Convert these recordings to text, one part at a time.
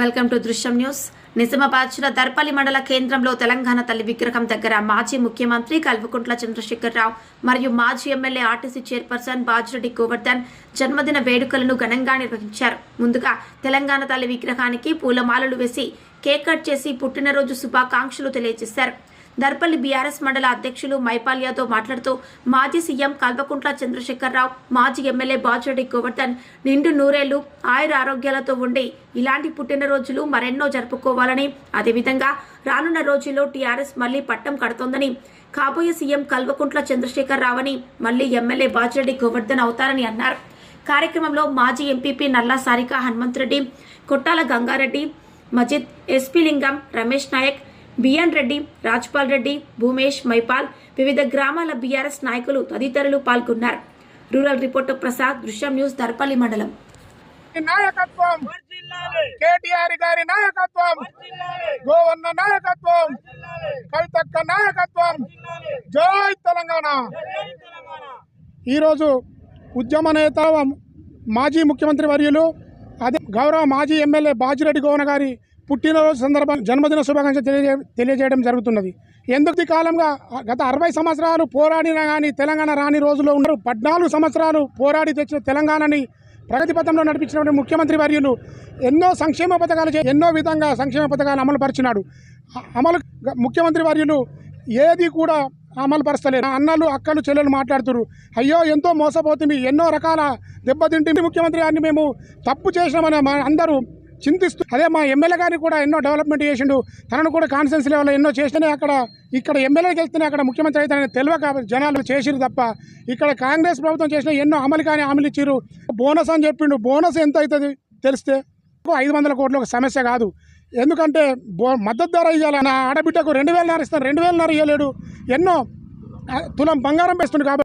Welcome to Drishyam news. Nizamabad Darpalli మండల కేంద్రంలో తెలంగాణ తల్లి విగ్రహం దగ్గర మాజీ ముఖ్యమంత్రి కల్వకుంట్ల చంద్రశేఖరరావు మరియు మాజీ MLA RTC chairperson Bajireddy Govardhan జన్మదిన వేడుకలను ఘనంగా నిర్వహించారు. ముందుగా తెలంగాణ తల్లి విగ్రహానికి పూలమాలలు వేసి కేక్ కట్ చేసి పుట్టినరోజు శుభాకాంక్షలు తెలియజేశారు. దర్పల్లి బీఆర్ఎస్ మండల అధ్యక్షులు మైపాల్యాతో మాట్లాడుతూ మాజీ సీఎం కల్వకుంట్ల చంద్రశేఖరరావు మాజీ ఎమ్మెల్యే బాజిరెడ్డి గోవర్ధన్ నిండు నూరేళ్ళు ఆయుర ఆరోగ్యాలతో ఉండి ఇలాంటి పుట్టినరోజులు మరెన్నో జరుపుకోవాలని అదేవిధంగా రానున్న రోజుల్లో టీఆర్ఎస్ మళ్ళీ పట్టం కడుతోందని కాబోయే సీఎం కల్వకుంట్ల చంద్రశేఖర్ రావని మళ్ళీ ఎమ్మెల్యే బాజిరెడ్డి గోవర్ధన్ అవుతారని అన్నారు. కార్యక్రమంలో మాజీ ఎంపీపీ నల్లా సారిక హనుమంతరెడ్డి కొట్టాల గంగారెడ్డి మజిద్ ఎస్పీ లింగం రమేష్ నాయక్ బిఎన్ రెడ్డి రాజ్పాల్ రెడ్డి భూమేష్ మైపాల్ వివిధ గ్రామాల బీఆర్ఎస్ నాయకులు తదితరులు పాల్గొన్నారు. రూరల్ రిపోర్టర్ ప్రసాద్ దృశ్యం న్యూస్ దర్పల్లి మండలం. నాయకత్వం. కేటీఆర్ గారి నాయకత్వం. గోవన్న నాయకత్వం. కవితక్క నాయకత్వం. జై తెలంగాణ. ఈరోజు ఉద్యమ నేత మాజీ ముఖ్యమంత్రి వర్యులు అదే గౌరవ మాజీ ఎమ్మెల్యే బాజిరెడ్డి గోవన గారి పుట్టినరోజు సందర్భంగా జన్మదిన శుభాకాంక్షలు తెలియజే తెలియజేయడం జరుగుతున్నది. ఎందుకు కాలంగా గత అరవై సంవత్సరాలు పోరాడినా కానీ తెలంగాణ రాని రోజుల్లో ఉన్నారు. పద్నాలుగు సంవత్సరాలు పోరాడి తెచ్చిన తెలంగాణని ప్రగతి పథంలో నడిపించినటువంటి ముఖ్యమంత్రి వర్యులు ఎన్నో సంక్షేమ పథకాలు ఎన్నో విధంగా సంక్షేమ పథకాలు అమలు పరిచినాడు అమలు ముఖ్యమంత్రి వర్యులు ఏది కూడా అమలు పరచలేదు అన్నలు అక్కలు చెల్లెలు మాట్లాడుతున్నారు అయ్యో ఎంతో మోసపోతుంది. ఎన్నో రకాల దెబ్బతింటి ముఖ్యమంత్రి గారిని మేము తప్పు చేసినామని మా అందరూ చింతిస్తూ అదే మా ఎమ్మెల్యే గారిని కూడా ఎన్నో డెవలప్మెంట్ చేసిండు. తనను కూడా కాన్ఫిడెన్స్ లెవెల్లో ఎన్నో చేసినా అక్కడ ఇక్కడ ఎమ్మెల్యేకి వెళ్తేనే అక్కడ ముఖ్యమంత్రి అయితే తెలియక జనాలు చేసిరు తప్ప ఇక్కడ కాంగ్రెస్ ప్రభుత్వం చేసిన ఎన్నో అమలు కానీ అమలు ఇచ్చిరు బోనస్ అని చెప్పిండు. బోనస్ ఎంత అవుతుంది తెలిస్తే ఐదు వందల కోట్లు ఒక సమస్య కాదు. ఎందుకంటే బో మద్దతు ధర ఇవ్వాలి నా ఆడబిడ్డకు రెండు వేలన్నర ఇస్తాను రెండు వేలన్నర ఇవ్వలేడు ఎన్నో తులం బంగారం వేస్తుండు కాబట్టి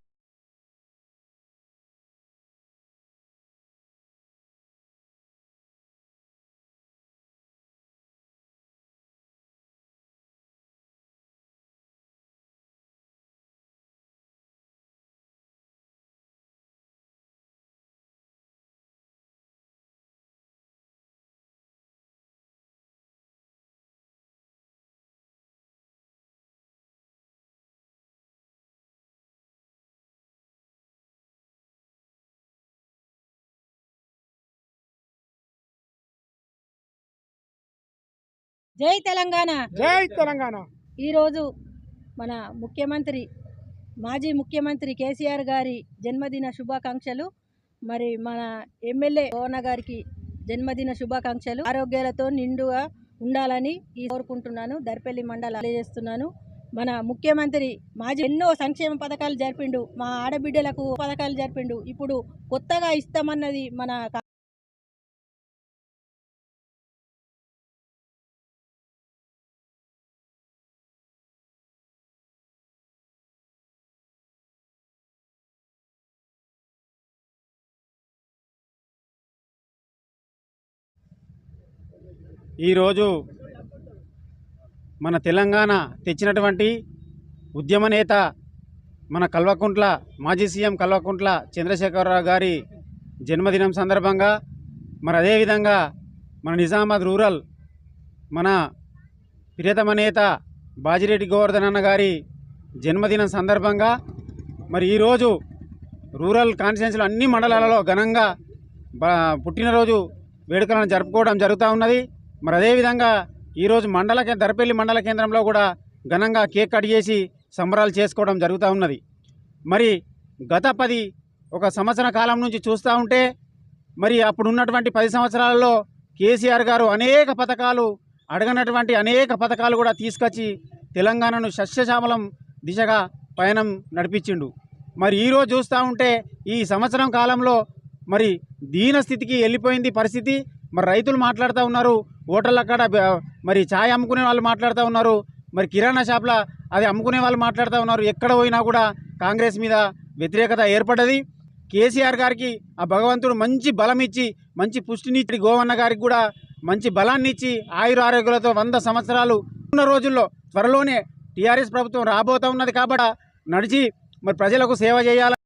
జై తెలంగాణ. జై తెలంగాణ. ఈరోజు మన ముఖ్యమంత్రి మాజీ ముఖ్యమంత్రి కేసీఆర్ గారి జన్మదిన శుభాకాంక్షలు మరి మన ఎమ్మెల్యే పవన్ గారికి జన్మదిన శుభాకాంక్షలు. ఆరోగ్యాలతో నిండుగా ఉండాలని ఈ కోరుకుంటున్నాను. దర్పల్లి మండలం తెలియజేస్తున్నాను. మన ముఖ్యమంత్రి మాజీ ఎన్నో సంక్షేమ పథకాలు జరిపిండు. మా ఆడబిడ్డలకు పథకాలు జరిపిండు. ఇప్పుడు కొత్తగా ఇస్తామన్నది మన ఈరోజు మన తెలంగాణ తెచ్చినటువంటి ఉద్యమ నేత మన కల్వకుంట్ల మాజీ సీఎం కల్వకుంట్ల చంద్రశేఖరరావు గారి జన్మదినం సందర్భంగా మరి అదేవిధంగా మన నిజామాబాద్ రూరల్ మన ప్రియతమ నేత బాజిరెడ్డి గోవర్ధన్ అన్న గారి జన్మదినం సందర్భంగా మరి ఈరోజు రూరల్ కాన్స్టిట్యున్సీలో అన్ని మండలాలలో ఘనంగా బా పుట్టినరోజు వేడుకలను జరుపుకోవడం జరుగుతూ ఉన్నది. మరి అదేవిధంగా ఈరోజు మండల దరపల్లి మండల కేంద్రంలో కూడా ఘనంగా కేక్ కట్ చేసి సంబరాలు చేసుకోవడం జరుగుతూ ఉన్నది. మరి గత పది ఒక సంవత్సర కాలం నుంచి చూస్తూ ఉంటే మరి అప్పుడు ఉన్నటువంటి పది సంవత్సరాలలో కేసీఆర్ గారు అనేక పథకాలు అడగనటువంటి అనేక పథకాలు కూడా తీసుకొచ్చి తెలంగాణను సస్యశ్యామలం దిశగా పయనం నడిపించిండు. మరి ఈరోజు చూస్తూ ఉంటే ఈ సంవత్సరం కాలంలో మరి దీన స్థితికి వెళ్ళిపోయింది పరిస్థితి. మరి రైతులు మాట్లాడుతూ ఉన్నారు హోటళ్ళ కాడ మరి ఛాయ్ అమ్ముకునే వాళ్ళు మాట్లాడుతూ ఉన్నారు. మరి కిరాణా షాప్ల అది అమ్ముకునే వాళ్ళు మాట్లాడుతూ ఉన్నారు. ఎక్కడ పోయినా కూడా కాంగ్రెస్ మీద వ్యతిరేకత ఏర్పడ్డది. కేసీఆర్ గారికి ఆ భగవంతుడు మంచి బలం ఇచ్చి మంచి పుష్టినిచ్చి గోవన్న గారికి కూడా మంచి బలాన్ని ఇచ్చి ఆయుర ఆరోగ్యాలతో వంద సంవత్సరాలు ఉన్న రోజుల్లో త్వరలోనే టీఆర్ఎస్ ప్రభుత్వం రాబోతా ఉన్నది కాబట్టి నడిచి మరి ప్రజలకు సేవ చేయాలి?